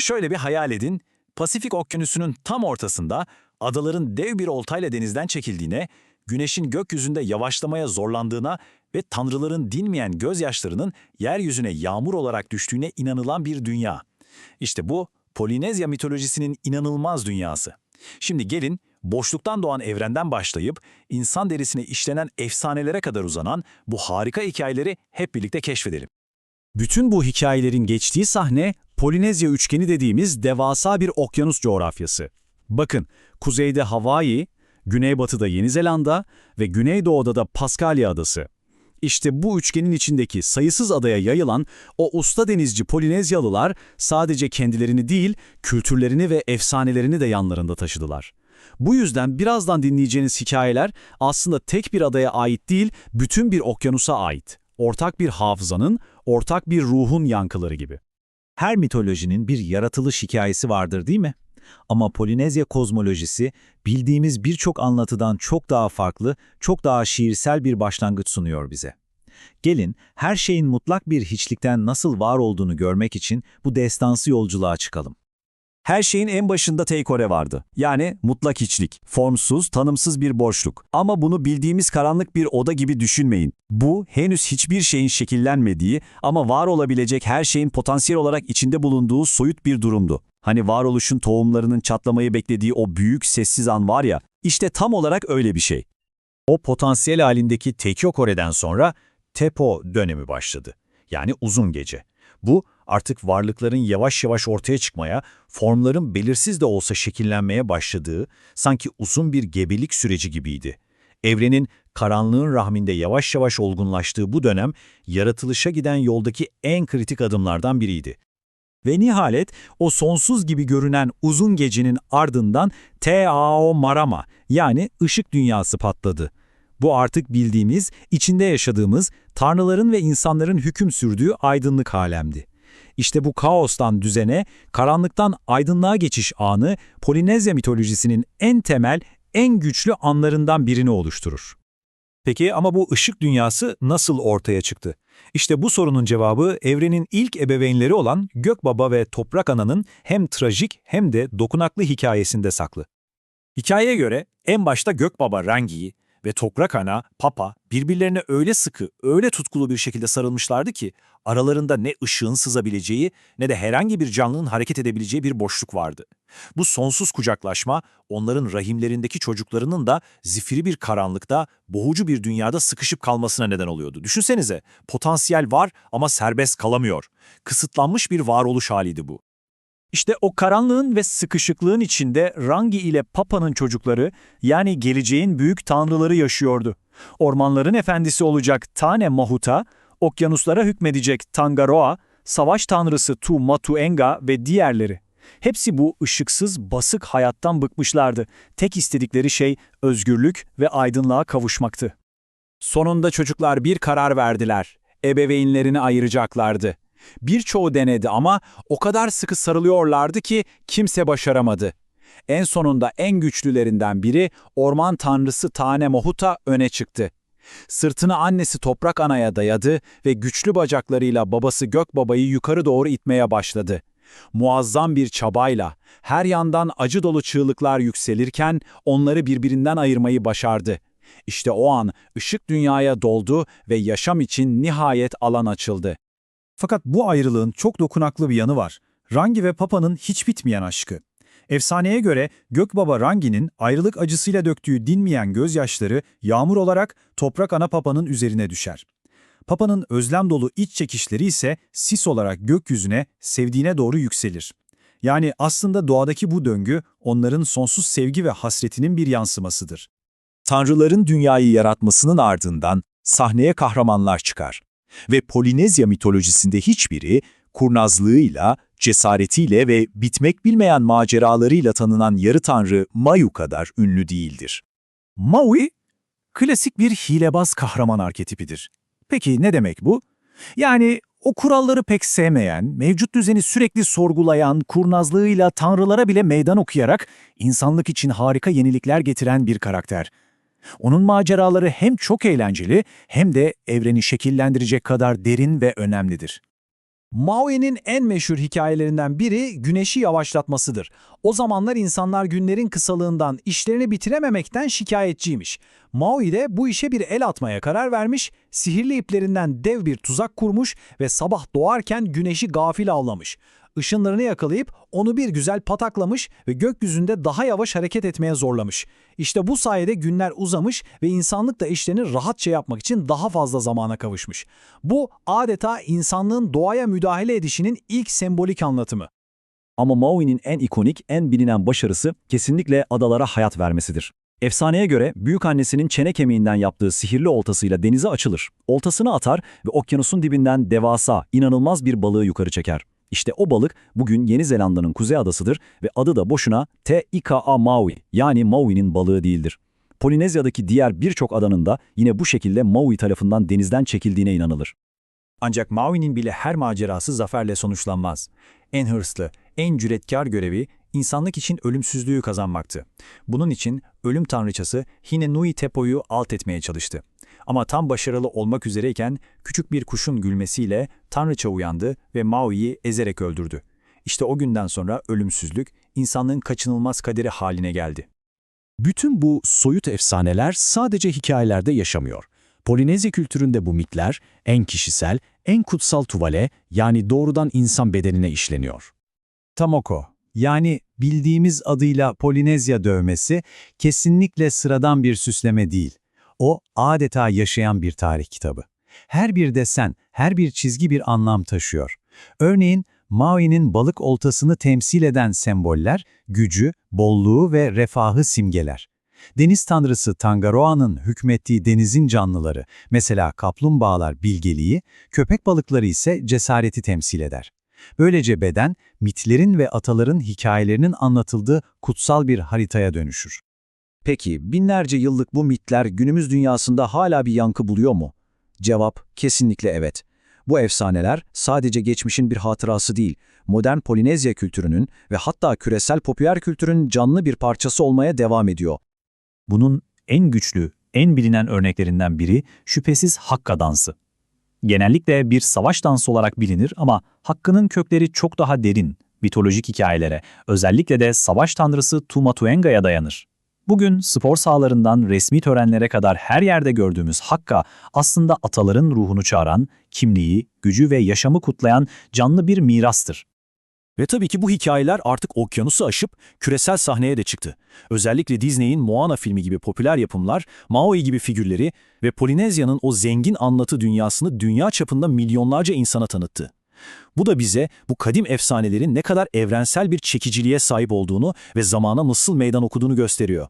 Şöyle bir hayal edin, Pasifik Okyanusu'nun tam ortasında adaların dev bir oltayla denizden çekildiğine, güneşin gökyüzünde yavaşlamaya zorlandığına ve tanrıların dinmeyen gözyaşlarının yeryüzüne yağmur olarak düştüğüne inanılan bir dünya. İşte bu Polinezya mitolojisinin inanılmaz dünyası. Şimdi gelin boşluktan doğan evrenden başlayıp insan derisine işlenen efsanelere kadar uzanan bu harika hikayeleri hep birlikte keşfedelim. Bütün bu hikayelerin geçtiği sahne Polinezya üçgeni dediğimiz devasa bir okyanus coğrafyası. Bakın, kuzeyde Hawaii, güneybatıda Yeni Zelanda ve güneydoğuda da Paskalya adası. İşte bu üçgenin içindeki sayısız adaya yayılan o usta denizci Polinezyalılar sadece kendilerini değil, kültürlerini ve efsanelerini de yanlarında taşıdılar. Bu yüzden birazdan dinleyeceğiniz hikayeler aslında tek bir adaya ait değil, bütün bir okyanusa ait. Ortak bir hafızanın, ortak bir ruhun yankıları gibi. Her mitolojinin bir yaratılış hikayesi vardır değil mi? Ama Polinezya kozmolojisi bildiğimiz birçok anlatıdan çok daha farklı, çok daha şiirsel bir başlangıç sunuyor bize. Gelin her şeyin mutlak bir hiçlikten nasıl var olduğunu görmek için bu destansı yolculuğa çıkalım. Her şeyin en başında Teykore vardı. Yani mutlak hiçlik, formsuz, tanımsız bir boşluk. Ama bunu bildiğimiz karanlık bir oda gibi düşünmeyin. Bu henüz hiçbir şeyin şekillenmediği ama var olabilecek her şeyin potansiyel olarak içinde bulunduğu soyut bir durumdu. Hani varoluşun tohumlarının çatlamayı beklediği o büyük sessiz an var ya, işte tam olarak öyle bir şey. O potansiyel halindeki Teikyokore'den sonra Tepo dönemi başladı. Yani uzun gece. Bu artık varlıkların yavaş yavaş ortaya çıkmaya, formların belirsiz de olsa şekillenmeye başladığı, sanki uzun bir gebelik süreci gibiydi. Evrenin karanlığın rahminde yavaş yavaş olgunlaştığı bu dönem, yaratılışa giden yoldaki en kritik adımlardan biriydi. Ve nihayet o sonsuz gibi görünen uzun gecenin ardından Tao Marama yani ışık dünyası patladı. Bu artık bildiğimiz, içinde yaşadığımız, tanrıların ve insanların hüküm sürdüğü aydınlık alemdi. İşte bu kaostan düzene, karanlıktan aydınlığa geçiş anı Polinezya mitolojisinin en temel, en güçlü anlarından birini oluşturur. Peki ama bu ışık dünyası nasıl ortaya çıktı? İşte bu sorunun cevabı evrenin ilk ebeveynleri olan Gökbaba ve Toprak Ana'nın hem trajik hem de dokunaklı hikayesinde saklı. Hikayeye göre en başta Gökbaba Rangi'yi ve Toprak Ana, Papa birbirlerine öyle sıkı, öyle tutkulu bir şekilde sarılmışlardı ki aralarında ne ışığın sızabileceği ne de herhangi bir canlının hareket edebileceği bir boşluk vardı. Bu sonsuz kucaklaşma onların rahimlerindeki çocuklarının da zifiri bir karanlıkta, boğucu bir dünyada sıkışıp kalmasına neden oluyordu. Düşünsenize, potansiyel var ama serbest kalamıyor. Kısıtlanmış bir varoluş haliydi bu. İşte o karanlığın ve sıkışıklığın içinde Rangi ile Papa'nın çocukları yani geleceğin büyük tanrıları yaşıyordu. Ormanların efendisi olacak Tane Mahuta, okyanuslara hükmedecek Tangaroa, savaş tanrısı Tu Matuenga ve diğerleri. Hepsi bu ışıksız, basık hayattan bıkmışlardı. Tek istedikleri şey özgürlük ve aydınlığa kavuşmaktı. Sonunda çocuklar bir karar verdiler. Ebeveynlerini ayıracaklardı. Birçoğu denedi ama o kadar sıkı sarılıyorlardı ki kimse başaramadı. En sonunda en güçlülerinden biri orman tanrısı Tane Mohuta öne çıktı. Sırtını annesi Toprak Ana'ya dayadı ve güçlü bacaklarıyla babası Gök Baba'yı yukarı doğru itmeye başladı. Muazzam bir çabayla, her yandan acı dolu çığlıklar yükselirken onları birbirinden ayırmayı başardı. İşte o an ışık dünyaya doldu ve yaşam için nihayet alan açıldı. Fakat bu ayrılığın çok dokunaklı bir yanı var. Rangi ve Papa'nın hiç bitmeyen aşkı. Efsaneye göre Gökbaba Rangi'nin ayrılık acısıyla döktüğü dinmeyen gözyaşları yağmur olarak toprak ana Papa'nın üzerine düşer. Papa'nın özlem dolu iç çekişleri ise sis olarak gökyüzüne, sevdiğine doğru yükselir. Yani aslında doğadaki bu döngü onların sonsuz sevgi ve hasretinin bir yansımasıdır. Tanrıların dünyayı yaratmasının ardından sahneye kahramanlar çıkar. Ve Polinezya mitolojisinde hiçbiri kurnazlığıyla, cesaretiyle ve bitmek bilmeyen maceralarıyla tanınan yarı tanrı Mayu kadar ünlü değildir. Maui, klasik bir hilebaz kahraman arketipidir. Peki ne demek bu? Yani o kuralları pek sevmeyen, mevcut düzeni sürekli sorgulayan, kurnazlığıyla tanrılara bile meydan okuyarak insanlık için harika yenilikler getiren bir karakter. Onun maceraları hem çok eğlenceli hem de evreni şekillendirecek kadar derin ve önemlidir. Maui'nin en meşhur hikayelerinden biri güneşi yavaşlatmasıdır. O zamanlar insanlar günlerin kısalığından, işlerini bitirememekten şikayetçiymiş. Maui de bu işe bir el atmaya karar vermiş, sihirli iplerinden dev bir tuzak kurmuş ve sabah doğarken güneşi gafil avlamış. Işınlarını yakalayıp onu bir güzel pataklamış ve gökyüzünde daha yavaş hareket etmeye zorlamış. İşte bu sayede günler uzamış ve insanlık da işlerini rahatça yapmak için daha fazla zamana kavuşmuş. Bu adeta insanlığın doğaya müdahale edişinin ilk sembolik anlatımı. Ama Maui'nin en ikonik, en bilinen başarısı kesinlikle adalara hayat vermesidir. Efsaneye göre büyük annesinin çene kemiğinden yaptığı sihirli oltasıyla denize açılır. Oltasını atar ve okyanusun dibinden devasa, inanılmaz bir balığı yukarı çeker. İşte o balık bugün Yeni Zelanda'nın kuzey adasıdır ve adı da boşuna Te Ika Maui yani Maui'nin balığı değildir. Polinezya'daki diğer birçok adanın da yine bu şekilde Maui tarafından denizden çekildiğine inanılır. Ancak Maui'nin bile her macerası zaferle sonuçlanmaz. En hırslı, en cüretkar görevi insanlık için ölümsüzlüğü kazanmaktı. Bunun için ölüm tanrıçası Hine Nui Tepo'yu alt etmeye çalıştı. Ama tam başarılı olmak üzereyken küçük bir kuşun gülmesiyle tanrıça uyandı ve Maui'yi ezerek öldürdü. İşte o günden sonra ölümsüzlük insanlığın kaçınılmaz kaderi haline geldi. Bütün bu soyut efsaneler sadece hikayelerde yaşamıyor. Polinezya kültüründe bu mitler en kişisel, en kutsal tuvale yani doğrudan insan bedenine işleniyor. Tamoko, yani bildiğimiz adıyla Polinezya dövmesi kesinlikle sıradan bir süsleme değil. O adeta yaşayan bir tarih kitabı. Her bir desen, her bir çizgi bir anlam taşıyor. Örneğin Maui'nin balık oltasını temsil eden semboller, gücü, bolluğu ve refahı simgeler. Deniz tanrısı Tangaroa'nın hükmettiği denizin canlıları, mesela kaplumbağalar bilgeliği, köpek balıkları ise cesareti temsil eder. Böylece beden, mitlerin ve ataların hikayelerinin anlatıldığı kutsal bir haritaya dönüşür. Peki binlerce yıllık bu mitler günümüz dünyasında hala bir yankı buluyor mu? Cevap kesinlikle evet. Bu efsaneler sadece geçmişin bir hatırası değil, modern Polinezya kültürünün ve hatta küresel popüler kültürün canlı bir parçası olmaya devam ediyor. Bunun en güçlü, en bilinen örneklerinden biri şüphesiz Hakka dansı. Genellikle bir savaş dansı olarak bilinir ama Hakka'nın kökleri çok daha derin, mitolojik hikayelere, özellikle de savaş tanrısı Tumatuenga'ya dayanır. Bugün spor sahalarından resmi törenlere kadar her yerde gördüğümüz Hakka aslında ataların ruhunu çağıran, kimliği, gücü ve yaşamı kutlayan canlı bir mirastır. Ve tabii ki bu hikayeler artık okyanusu aşıp küresel sahneye de çıktı. Özellikle Disney'in Moana filmi gibi popüler yapımlar, Maui gibi figürleri ve Polinezya'nın o zengin anlatı dünyasını dünya çapında milyonlarca insana tanıttı. Bu da bize bu kadim efsanelerin ne kadar evrensel bir çekiciliğe sahip olduğunu ve zamana nasıl meydan okuduğunu gösteriyor.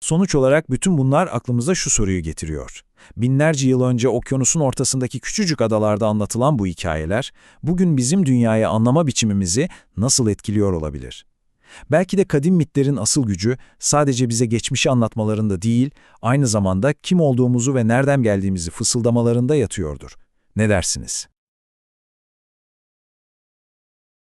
Sonuç olarak bütün bunlar aklımıza şu soruyu getiriyor. Binlerce yıl önce okyanusun ortasındaki küçücük adalarda anlatılan bu hikayeler, bugün bizim dünyayı anlama biçimimizi nasıl etkiliyor olabilir? Belki de kadim mitlerin asıl gücü sadece bize geçmişi anlatmalarında değil, aynı zamanda kim olduğumuzu ve nereden geldiğimizi fısıldamalarında yatıyordur. Ne dersiniz?